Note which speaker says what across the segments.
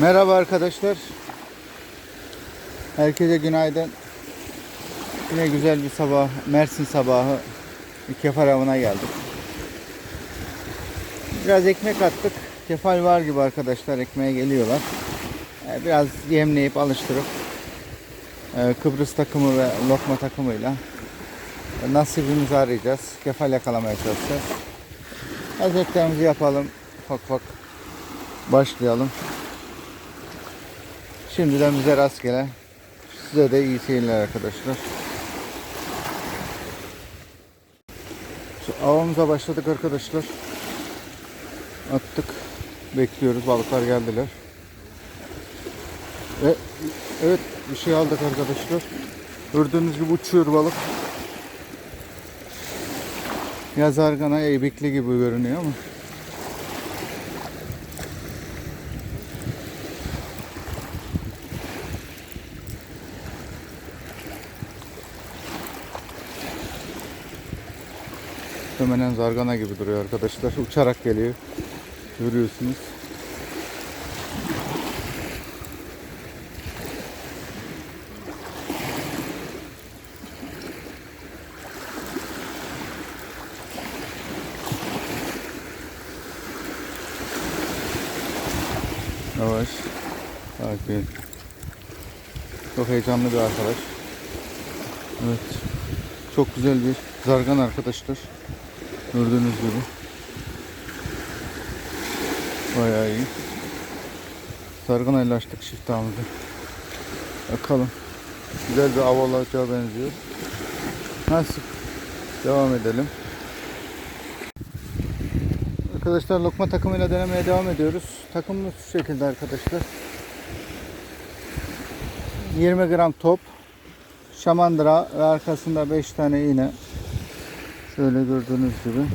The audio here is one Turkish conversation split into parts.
Speaker 1: Merhaba arkadaşlar. Herkese günaydın. Yine güzel bir sabah, Mersin sabahı kefal avına geldik. Biraz ekmek attık. Kefal var gibi arkadaşlar ekmeğe geliyorlar. Ee, Biraz yemleyip alıştırıp e, Kıbrıs takımı ve lokma takımıyla nasibimizi arayacağız. Kefal yakalamaya çalışacağız. Hazretlerimizi yapalım. Ufak ufak başlayalım. Şimdiden bize rastgele. Size de iyi seyirler arkadaşlar. Şu avımıza başladık arkadaşlar. Attık. Bekliyoruz. Balıklar geldiler. Ve evet bir şey aldık arkadaşlar. Gördüğünüz gibi uçuyor balık. Ya zargana ya ibikli gibi görünüyor ama. Muhtemelen zargana gibi duruyor arkadaşlar. Uçarak geliyor. Görüyorsunuz. Yavaş. Edin. Çok heyecanlı bir arkadaş. Evet. Çok güzel bir zargan arkadaşlar. Gördüğünüz gibi. Bayağı iyi. Sargın açtık şiftahımızı. Bakalım. Güzel bir av olacağı benziyor. Nasıl? Devam edelim. Arkadaşlar lokma takımıyla denemeye devam ediyoruz. Takımımız şu şekilde arkadaşlar. 20 gram top, şamandıra ve arkasında 5 tane iğne. Şöyle gördüğünüz gibi.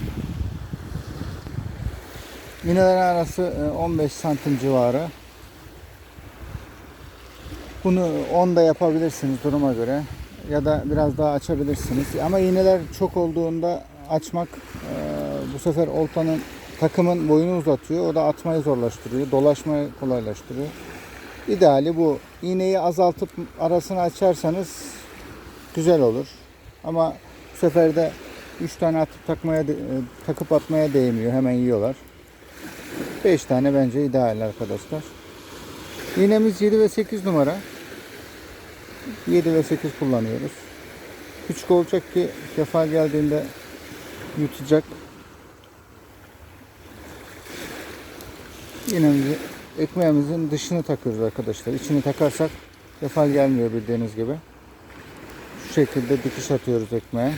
Speaker 1: İğnelerin arası e, 15 santim civarı. Bunu 10 da yapabilirsiniz duruma göre. Ya da biraz daha açabilirsiniz. Ama iğneler çok olduğunda açmak e, bu sefer oltanın takımın boyunu uzatıyor. O da atmayı zorlaştırıyor. Dolaşmayı kolaylaştırıyor. İdeali bu. İğneyi azaltıp arasını açarsanız güzel olur. Ama bu sefer de 3 tane atıp takmaya e, takıp atmaya değmiyor. Hemen yiyorlar. 5 tane bence ideal arkadaşlar. İğnemiz 7 ve 8 numara. 7 ve 8 kullanıyoruz. Küçük olacak ki kefal geldiğinde yutacak. İğnemizi ekmeğimizin dışını takıyoruz arkadaşlar. İçini takarsak kefal gelmiyor bildiğiniz gibi. Şu şekilde dikiş atıyoruz ekmeğe.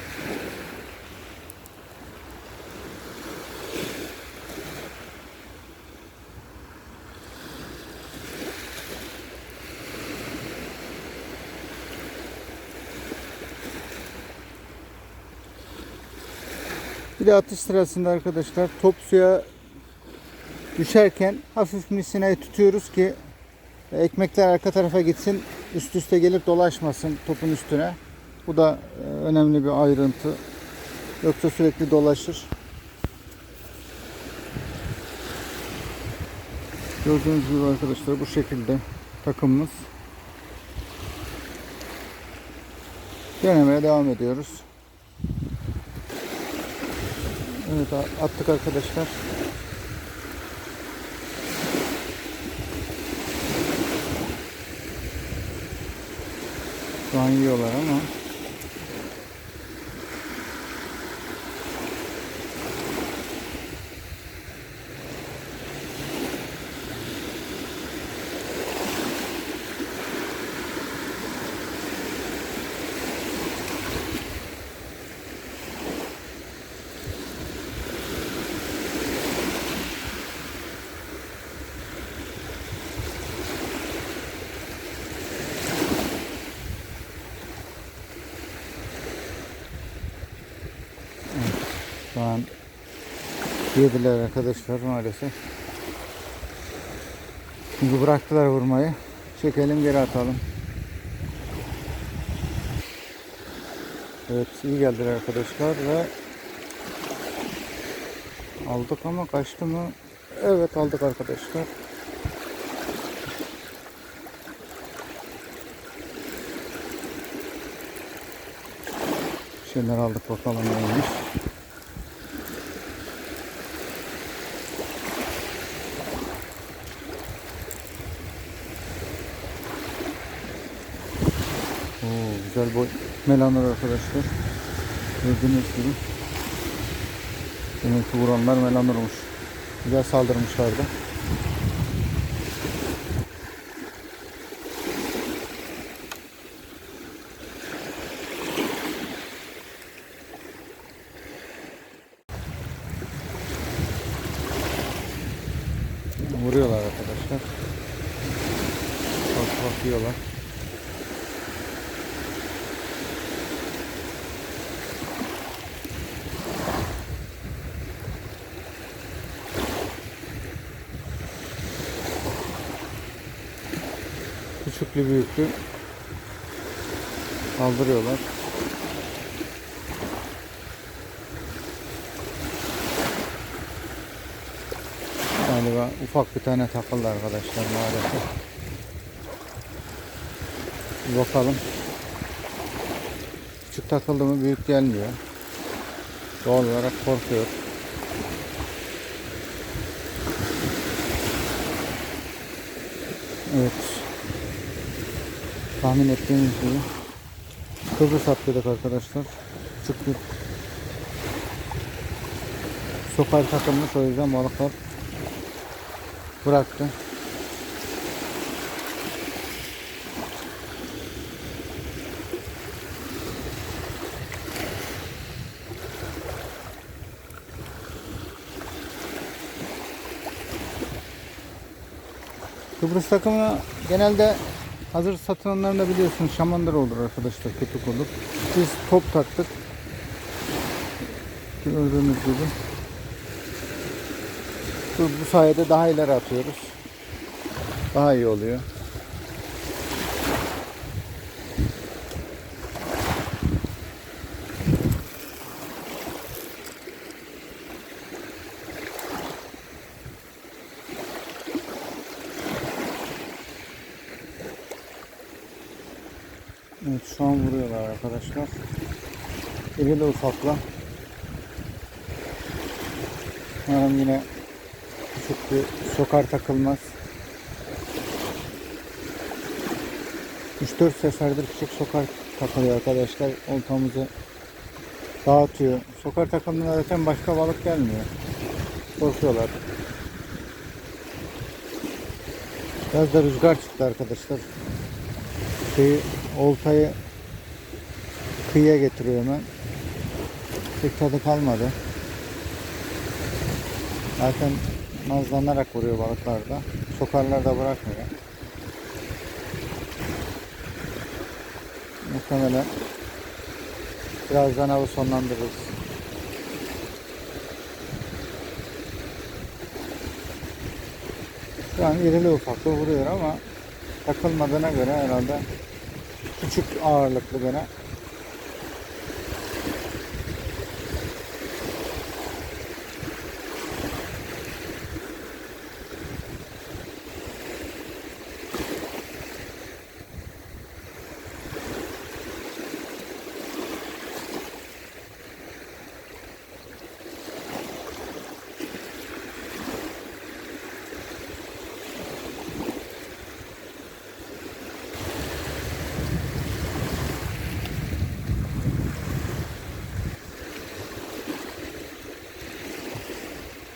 Speaker 1: Bir de atış sırasında arkadaşlar top suya düşerken hafif misinayı tutuyoruz ki ekmekler arka tarafa gitsin üst üste gelip dolaşmasın topun üstüne. Bu da e, önemli bir ayrıntı. Yoksa sürekli dolaşır. Gördüğünüz gibi arkadaşlar bu şekilde takımımız. Denemeye devam ediyoruz. Evet a- attık arkadaşlar. Şu an yiyorlar ama Yediler arkadaşlar maalesef. Çünkü bıraktılar vurmayı. Çekelim geri atalım. Evet iyi geldiler arkadaşlar ve aldık ama kaçtı mı? Evet aldık arkadaşlar. Şeyler aldık bakalım neymiş. Boy melanlar arkadaşlar. Gördüğünüz gibi. Demek ki vuranlar melanurmuş. Güzel saldırmışlardı. Vuruyorlar arkadaşlar. Bak bakıyorlar. Küçüklü büyüklü kaldırıyorlar. Galiba ufak bir tane takıldı arkadaşlar maalesef. Bir bakalım. Küçük takıldı mı büyük gelmiyor. Doğal olarak korkuyor. Evet. Tahmin ettiğimiz gibi Kıbrıs atladık arkadaşlar. Bir sokar takılmış o yüzden balıklar bıraktı. Kıbrıs takımı genelde hazır satılanlarında biliyorsunuz şamandır olur arkadaşlar köpük olur. Biz top taktık. Gördüğünüz gibi. Bu, bu sayede daha ileri atıyoruz. Daha iyi oluyor. Evet şu an vuruyorlar arkadaşlar. İrili ufakla. Umarım yine küçük bir sokar takılmaz. 3-4 seferdir küçük sokar takılıyor arkadaşlar. Oltamızı dağıtıyor. Sokar takımında zaten başka balık gelmiyor. Korkuyorlar. Biraz da rüzgar çıktı arkadaşlar. Şeyi, oltayı kıyıya getiriyor hemen. Pek tadı kalmadı. Zaten nazlanarak vuruyor balıklar da. Sokarlar da bırakmıyor. Muhtemelen birazdan avı sonlandırırız. Şu an irili ufaklı vuruyor ama takılmadığına göre herhalde küçük ağırlıklı gene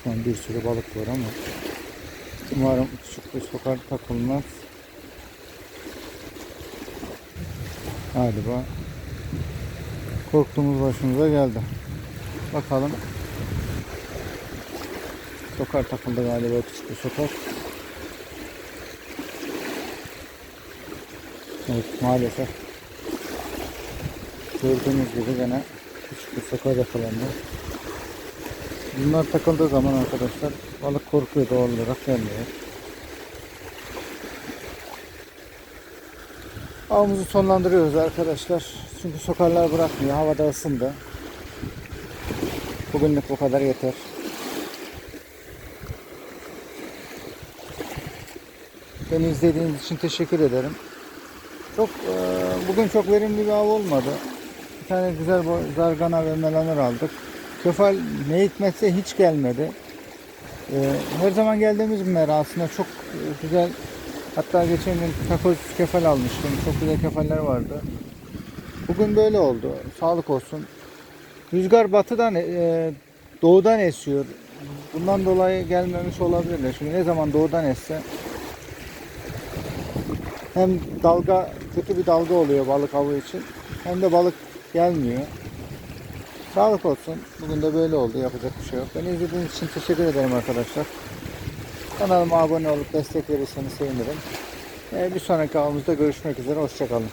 Speaker 1: An bir sürü balık var ama umarım küçük bir sokar takılmaz. Galiba korktuğumuz başımıza geldi. Bakalım. Sokar takıldı galiba küçük bir sokar. Evet maalesef. Gördüğünüz gibi gene küçük bir sokar yakalandı. Bunlar takıldığı zaman arkadaşlar balık korkuyor doğal olarak gelmiyor. Avımızı sonlandırıyoruz arkadaşlar. Çünkü sokarlar bırakmıyor. Havada ısındı. Bugünlük bu kadar yeter. Beni izlediğiniz için teşekkür ederim. Çok e, bugün çok verimli bir av olmadı. bir tane güzel zargana ve melanur aldık. Kefal ne hikmetse hiç gelmedi. Ee, her zaman geldiğimiz bir aslında çok e, güzel. Hatta geçen gün takoz kefal almıştım. Çok güzel kefaller vardı. Bugün böyle oldu. Sağlık olsun. Rüzgar batıdan e, doğudan esiyor. Bundan dolayı gelmemiş olabilirler. Çünkü ne zaman doğudan esse hem dalga kötü bir dalga oluyor balık avı için hem de balık gelmiyor. Sağlık olsun. Bugün de böyle oldu. Yapacak bir şey yok. Beni izlediğiniz için teşekkür ederim arkadaşlar. Kanalıma abone olup destek verirseniz sevinirim. Ee, bir sonraki avımızda görüşmek üzere. Hoşçakalın.